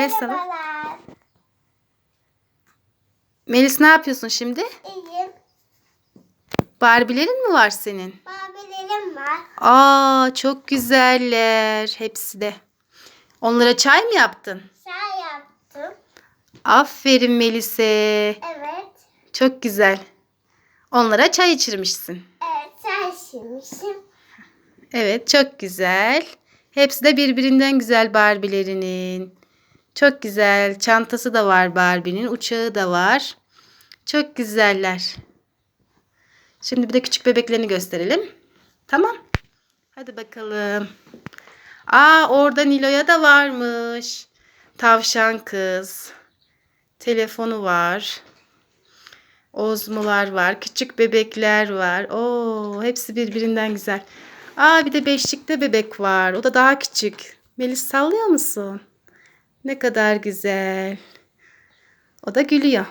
El salla. Melis ne yapıyorsun şimdi? İyiyim. Barbie'lerin mi var senin? Mavilerim var. Aa çok güzeller hepsi de. Onlara çay mı yaptın? Çay yaptım. Aferin Melis'e. Evet. Çok güzel. Onlara çay içirmişsin. Evet çay içmişim. Evet çok güzel. Hepsi de birbirinden güzel Barbie'lerinin. Çok güzel. Çantası da var Barbie'nin. Uçağı da var. Çok güzeller. Şimdi bir de küçük bebeklerini gösterelim. Tamam. Hadi bakalım. Aa orada Nilo'ya da varmış. Tavşan kız. Telefonu var. Ozmular var. Küçük bebekler var. Oo, hepsi birbirinden güzel. Aa bir de beşlikte bebek var. O da daha küçük. Melis sallıyor musun? Ne kadar güzel. O da gülüyor.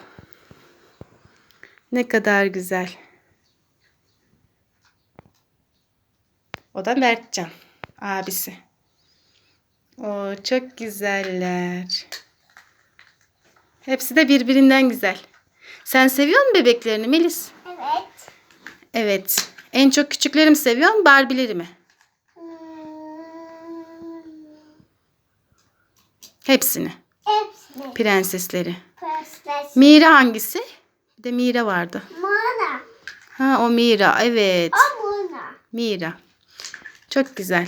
Ne kadar güzel. O da Mertcan. Abisi. O çok güzeller. Hepsi de birbirinden güzel. Sen seviyor musun bebeklerini Melis? Evet. Evet. En çok küçükleri mi seviyorsun, Barbie'leri mi? Hepsini. hepsini. Prensesleri. Pösles. Mira hangisi? Bir de Mira vardı. Mona. Ha o Mira. Evet. O Mona. Mira. Çok güzel.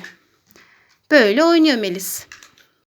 Böyle oynuyor Melis.